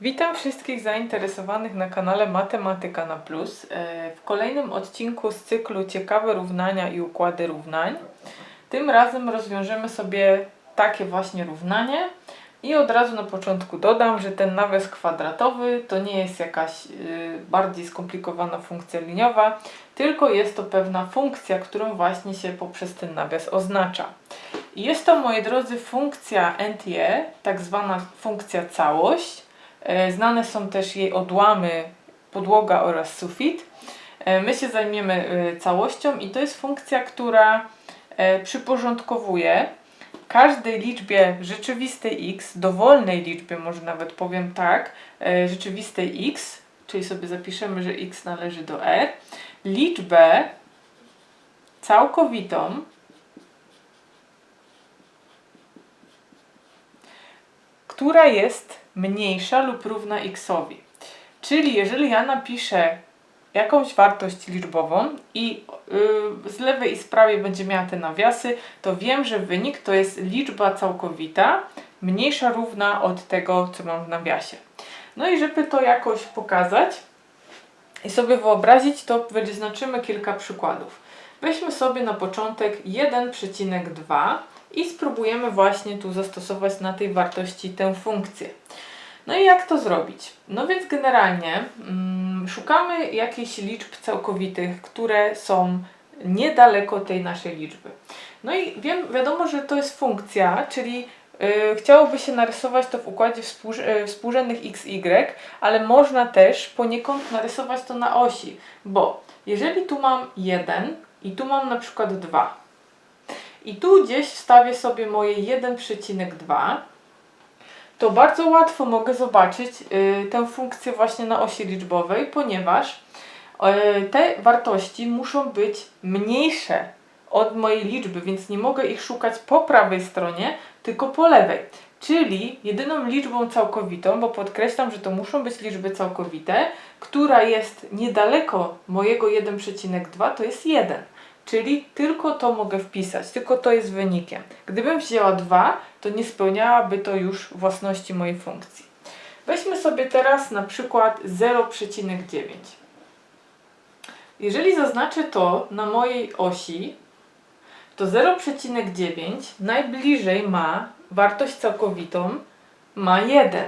Witam wszystkich zainteresowanych na kanale Matematyka na Plus. E, W kolejnym odcinku z cyklu Ciekawe równania i układy równań. Tym razem rozwiążemy sobie takie właśnie równanie. I od razu na początku dodam, że ten nawias kwadratowy to nie jest jakaś y, bardziej skomplikowana funkcja liniowa, tylko jest to pewna funkcja, którą właśnie się poprzez ten nawias oznacza. Jest to, moi drodzy, funkcja NTE, tak zwana funkcja całość. E, Znane są też jej odłamy podłoga oraz sufit. E, My się zajmiemy e, całością i to jest funkcja, która przyporządkowuje każdej liczbie rzeczywistej x, dowolnej liczbie, może nawet powiem tak, rzeczywistej x, czyli sobie zapiszemy, że x należy do r, liczbę całkowitą, która jest mniejsza lub równa xowi. Czyli jeżeli ja napiszę jakąś wartość liczbową i yy, z lewej i z prawej będzie miała te nawiasy, to wiem, że wynik to jest liczba całkowita mniejsza równa od tego, co mam w nawiasie. No i żeby to jakoś pokazać i sobie wyobrazić, to wyznaczymy kilka przykładów. Weźmy sobie na początek 1,2 i spróbujemy właśnie tu zastosować na tej wartości tę funkcję. No i jak to zrobić? No więc generalnie mm, szukamy jakichś liczb całkowitych, które są niedaleko tej naszej liczby. No i wiem, wiadomo, że to jest funkcja, czyli y, chciałoby się narysować to w układzie współrz- y, współrzędnych y, ale można też poniekąd narysować to na osi, bo jeżeli tu mam 1 i tu mam na przykład 2 i tu gdzieś wstawię sobie moje 1,2 to bardzo łatwo mogę zobaczyć y, tę funkcję właśnie na osi liczbowej, ponieważ y, te wartości muszą być mniejsze od mojej liczby, więc nie mogę ich szukać po prawej stronie, tylko po lewej. Czyli jedyną liczbą całkowitą, bo podkreślam, że to muszą być liczby całkowite, która jest niedaleko mojego 1,2 to jest 1. Czyli tylko to mogę wpisać, tylko to jest wynikiem. Gdybym wzięła 2, to nie spełniałaby to już własności mojej funkcji. Weźmy sobie teraz na przykład 0,9. Jeżeli zaznaczę to na mojej osi, to 0,9 najbliżej ma wartość całkowitą ma 1.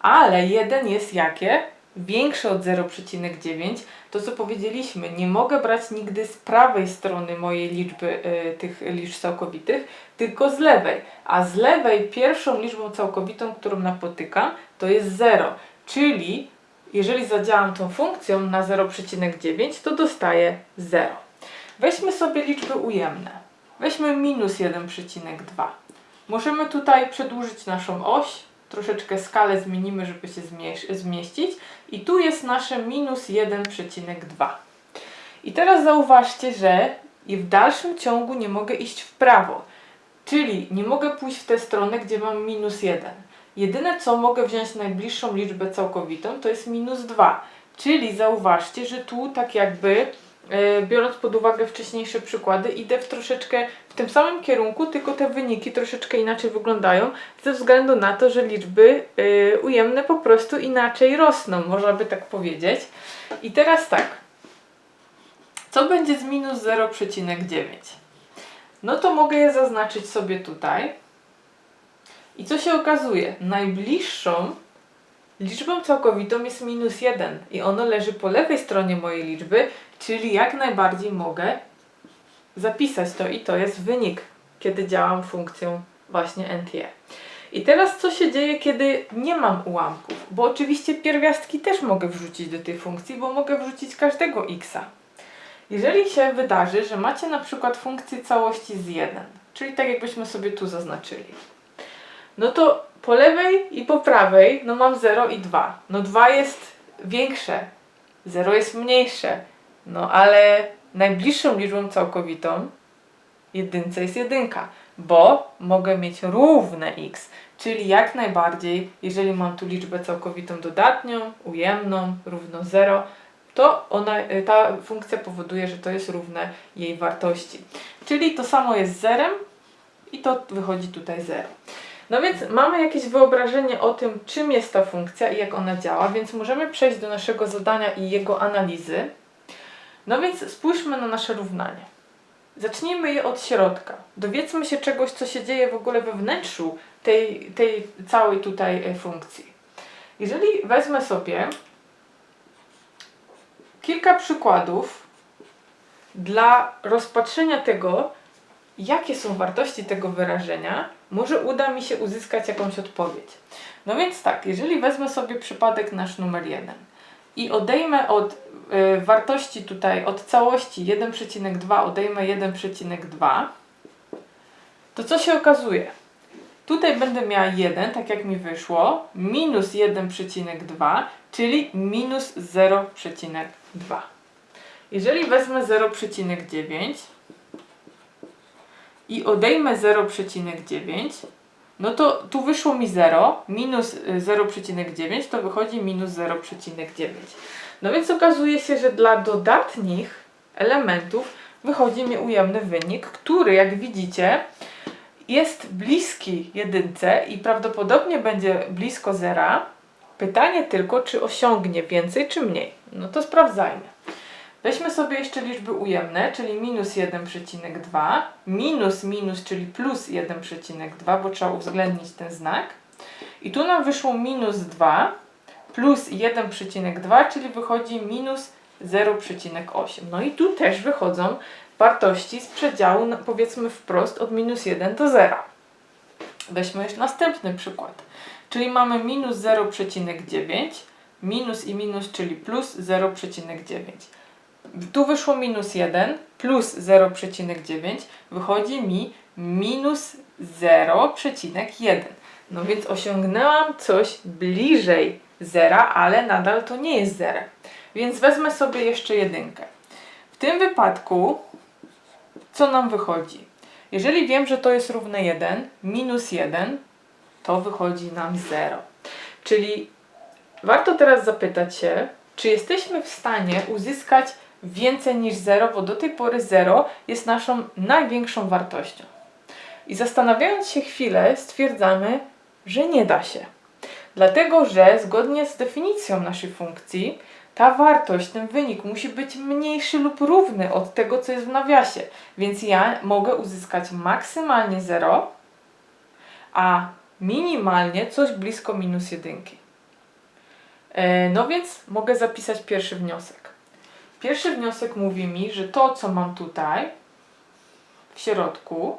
Ale 1 jest jakie? Większe od 0,9. To co powiedzieliśmy, nie mogę brać nigdy z prawej strony mojej liczby y, tych liczb całkowitych, tylko z lewej. A z lewej pierwszą liczbą całkowitą, którą napotykam, to jest 0. Czyli jeżeli zadziałam tą funkcją na 0,9, to dostaję 0. Weźmy sobie liczby ujemne. Weźmy minus 1,2. Możemy tutaj przedłużyć naszą oś, troszeczkę skalę zmienimy, żeby się zmieś- zmieścić. I tu jest nasze minus 1,2. I teraz zauważcie, że w dalszym ciągu nie mogę iść w prawo. Czyli nie mogę pójść w tę stronę, gdzie mam minus 1. Jedyne co mogę wziąć najbliższą liczbę całkowitą to jest minus 2. Czyli zauważcie, że tu tak jakby e, biorąc pod uwagę wcześniejsze przykłady, idę w troszeczkę w tym samym kierunku, tylko te wyniki troszeczkę inaczej wyglądają, ze względu na to, że liczby e, ujemne po prostu inaczej rosną, można by tak powiedzieć. I teraz tak. Co będzie z minus 0,9? No to mogę je zaznaczyć sobie tutaj. I co się okazuje? Najbliższą liczbą całkowitą jest minus 1 i ono leży po lewej stronie mojej liczby, czyli jak najbardziej mogę zapisać to i to jest wynik, kiedy działam funkcją właśnie NTE. I teraz co się dzieje, kiedy nie mam ułamków? Bo oczywiście pierwiastki też mogę wrzucić do tej funkcji, bo mogę wrzucić każdego xa. Jeżeli się wydarzy, że macie na przykład funkcję całości z 1, czyli tak jakbyśmy sobie tu zaznaczyli, no to po lewej i po prawej no mam 0 i 2. No 2 jest większe, 0 jest mniejsze, no ale najbliższą liczbą całkowitą jedynce jest jedynka, bo mogę mieć równe x, czyli jak najbardziej, jeżeli mam tu liczbę całkowitą dodatnią, ujemną, równo 0, to ona, y, ta funkcja powoduje, że to jest równe jej wartości. Czyli to samo jest zerem i to wychodzi tutaj 0. No więc mamy jakieś wyobrażenie o tym, czym jest ta funkcja i jak ona działa, więc możemy przejść do naszego zadania i jego analizy. No więc spójrzmy na nasze równanie. Zacznijmy je od środka. Dowiedzmy się czegoś, co się dzieje w ogóle we wnętrzu tej, tej całej tutaj e, funkcji. Jeżeli wezmę sobie kilka przykładów dla rozpatrzenia tego, jakie są wartości tego wyrażenia, może uda mi się uzyskać jakąś odpowiedź. No więc tak, jeżeli wezmę sobie przypadek nasz numer 1 i odejmę od y, wartości tutaj, od całości 1,2 odejmę 1,2, to co się okazuje? Tutaj będę miała 1, tak jak mi wyszło, minus 1,2, czyli minus 0,2. Jeżeli wezmę 0,9 i odejmę 0,9, no to tu wyszło mi 0, minus y, 0,9 to wychodzi minus 0,9. No więc okazuje się, że dla dodatnich elementów wychodzi mi ujemny wynik, który jak widzicie jest bliski jedynce i prawdopodobnie będzie blisko zera. Pytanie tylko, czy osiągnie więcej, czy mniej. No to sprawdzajmy. Weźmy sobie jeszcze liczby ujemne, czyli minus 1,2, minus minus, czyli plus 1,2, bo trzeba uwzględnić ten znak. I tu nam wyszło minus 2, plus 1,2, czyli wychodzi minus 0,8. No i tu też wychodzą wartości z przedziału, no, powiedzmy wprost, od minus 1 do 0. Weźmy jeszcze następny przykład. Czyli mamy minus 0,9, minus i minus, czyli plus 0,9. Tu wyszło minus 1 plus 0,9 wychodzi mi minus 0,1. No więc osiągnęłam coś bliżej zera, ale nadal to nie jest zero. Więc wezmę sobie jeszcze jedynkę. W tym wypadku co nam wychodzi? Jeżeli wiem, że to jest równe 1, minus 1, to wychodzi nam 0. Czyli warto teraz zapytać się, czy jesteśmy w stanie uzyskać więcej niż 0, bo do tej pory 0 jest naszą największą wartością. I zastanawiając się chwilę, stwierdzamy, że nie da się. Dlatego, że zgodnie z definicją naszej funkcji, ta wartość, ten wynik musi być mniejszy lub równy od tego, co jest w nawiasie. Więc ja mogę uzyskać maksymalnie 0, a minimalnie coś blisko minus jedynki. E, No więc mogę zapisać pierwszy wniosek. Pierwszy wniosek mówi mi, że to, co mam tutaj w środku,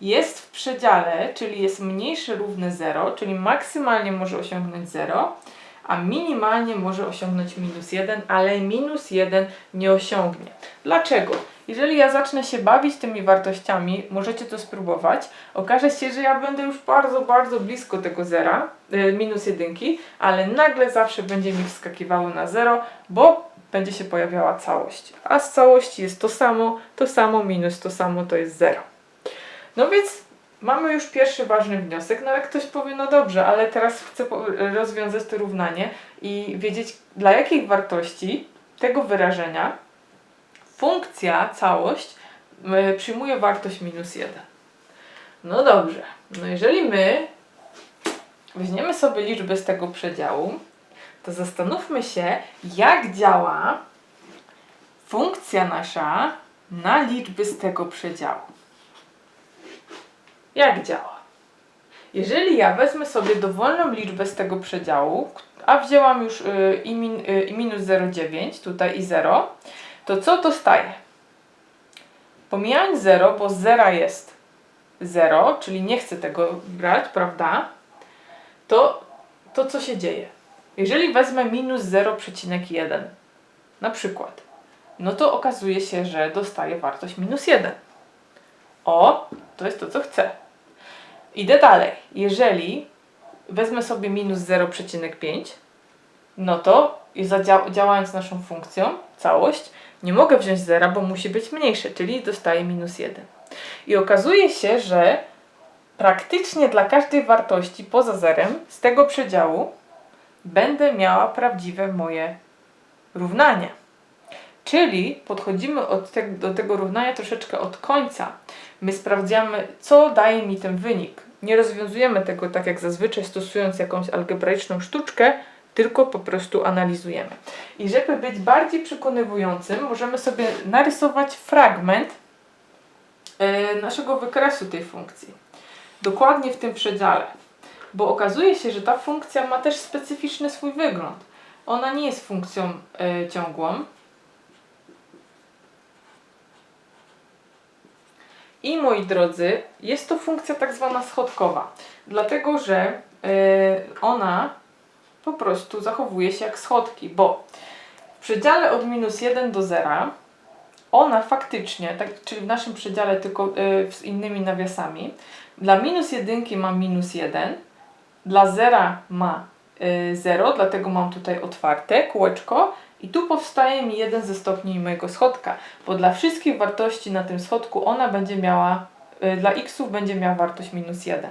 jest w przedziale, czyli jest mniejsze równe 0, czyli maksymalnie może osiągnąć 0, a minimalnie może osiągnąć minus 1, ale minus 1 nie osiągnie. Dlaczego? Jeżeli ja zacznę się bawić tymi wartościami, możecie to spróbować, okaże się, że ja będę już bardzo, bardzo blisko tego zera, y, minus jedynki, ale nagle zawsze będzie mi wskakiwało na 0, bo będzie się pojawiała całość. A z całości jest to samo, to samo minus to samo to jest 0. No więc mamy już pierwszy ważny wniosek, no ale ktoś powie, no dobrze, ale teraz chcę rozwiązać to równanie i wiedzieć, dla jakich wartości tego wyrażenia funkcja, całość y, przyjmuje wartość minus 1. No dobrze, no jeżeli my weźmiemy sobie liczbę z tego przedziału, to zastanówmy się, jak działa funkcja nasza na liczby z tego przedziału. Jak działa? Jeżeli ja wezmę sobie dowolną liczbę z tego przedziału, a wzięłam już y, i, min, y, i minus 0,9 tutaj i 0, to co dostaję? Pomijając 0, bo z 0 jest 0, czyli nie chcę tego brać, prawda? To, to co się dzieje? Jeżeli wezmę minus 0,1 na przykład, no to okazuje się, że dostaję wartość minus 1. O, to jest to, co chcę. Idę dalej. Jeżeli wezmę sobie minus 0,5, no to działając naszą funkcją, całość, nie mogę wziąć zera, bo musi być mniejsze, czyli dostaję minus 1. I okazuje się, że praktycznie dla każdej wartości poza zerem z tego przedziału będę miała prawdziwe moje równanie. Czyli podchodzimy od te, do tego równania troszeczkę od końca, My sprawdzamy, co daje mi ten wynik. Nie rozwiązujemy tego tak jak zazwyczaj, stosując jakąś algebraiczną sztuczkę, tylko po prostu analizujemy. I żeby być bardziej przekonywującym, możemy sobie narysować fragment e, naszego wykresu tej funkcji. Dokładnie w tym przedziale. Bo okazuje się, że ta funkcja ma też specyficzny swój wygląd. Ona nie jest funkcją e, ciągłą. I moi drodzy, jest to funkcja tak zwana schodkowa, dlatego że e, ona po prostu zachowuje się jak schodki, bo w przedziale od minus 1 do 0 ona faktycznie, tak, czyli w naszym przedziale tylko y, z innymi nawiasami, dla minus jedynki ma minus 1, dla zera ma y, 0, dlatego mam tutaj otwarte kółeczko i tu powstaje mi jeden ze stopni mojego schodka, bo dla wszystkich wartości na tym schodku ona będzie miała, y, dla xów będzie miała wartość minus 1.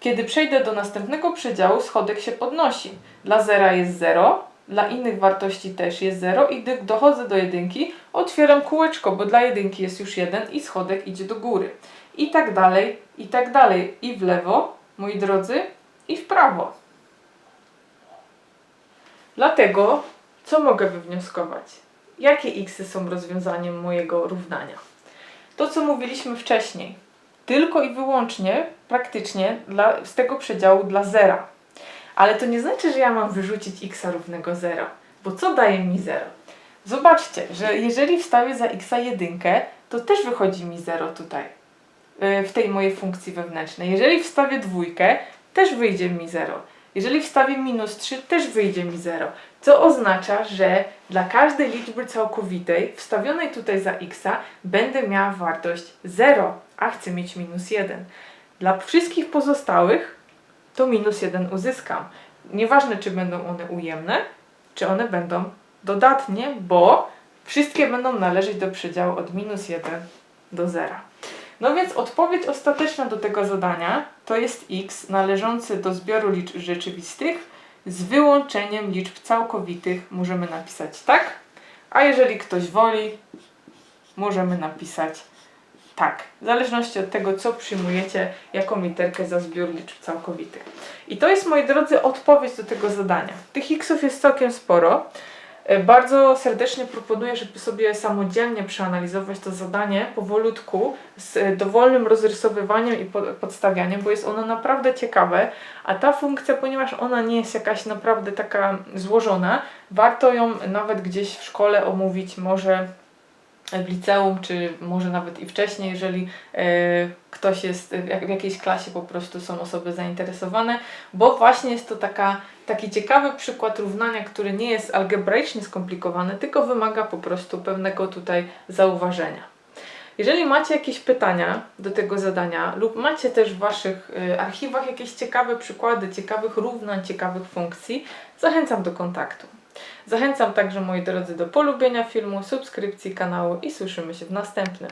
Kiedy przejdę do następnego przedziału, schodek się podnosi. Dla zera jest 0, dla innych wartości też jest 0 i gdy dochodzę do jedynki, otwieram kółeczko, bo dla jedynki jest już 1 i schodek idzie do góry. I tak dalej, i tak dalej. I w lewo, moi drodzy, i w prawo. Dlatego, co mogę wywnioskować? Jakie xy są rozwiązaniem mojego równania? To, co mówiliśmy wcześniej. Tylko i wyłącznie, praktycznie, dla, z tego przedziału dla zera. Ale to nie znaczy, że ja mam wyrzucić x równego 0. Bo co daje mi 0? Zobaczcie, że jeżeli wstawię za x jedynkę, to też wychodzi mi 0 tutaj. yy, W tej mojej funkcji wewnętrznej. Jeżeli wstawię dwójkę, też wyjdzie mi 0. Jeżeli wstawię minus 3, też wyjdzie mi 0. Co oznacza, że dla każdej liczby całkowitej wstawionej tutaj za x będę miała wartość 0, a chcę mieć minus 1. Dla wszystkich pozostałych to minus 1 uzyskam. Nieważne, czy będą one ujemne, czy one będą dodatnie, bo wszystkie będą należeć do przedziału od minus 1 do 0. No więc odpowiedź ostateczna do tego zadania to jest x należący do zbioru liczb rzeczywistych z wyłączeniem liczb całkowitych. Możemy napisać tak, a jeżeli ktoś woli, możemy napisać tak, w zależności od tego, co przyjmujecie jako literkę za zbiór liczb całkowitych. I to jest, moi drodzy, odpowiedź do tego zadania. Tych xów jest całkiem sporo. E, Bardzo serdecznie proponuję, żeby sobie samodzielnie przeanalizować to zadanie powolutku, z e, dowolnym rozrysowywaniem i po- podstawianiem, bo jest ono naprawdę ciekawe, a ta funkcja, ponieważ ona nie jest jakaś naprawdę taka złożona, warto ją nawet gdzieś w szkole omówić, może w liceum, czy może nawet i wcześniej, jeżeli e, ktoś jest w, jak- w jakiejś klasie, po prostu są osoby zainteresowane, bo właśnie jest to taka, taki ciekawy przykład równania, który nie jest algebraicznie skomplikowany, tylko wymaga po prostu pewnego tutaj zauważenia. Jeżeli macie jakieś pytania do tego zadania lub macie też w Waszych y, archiwach jakieś ciekawe przykłady, ciekawych równań, ciekawych funkcji, zachęcam do kontaktu. Zachęcam także moi drodzy do polubienia filmu, subskrypcji kanału i słyszymy się w następnym.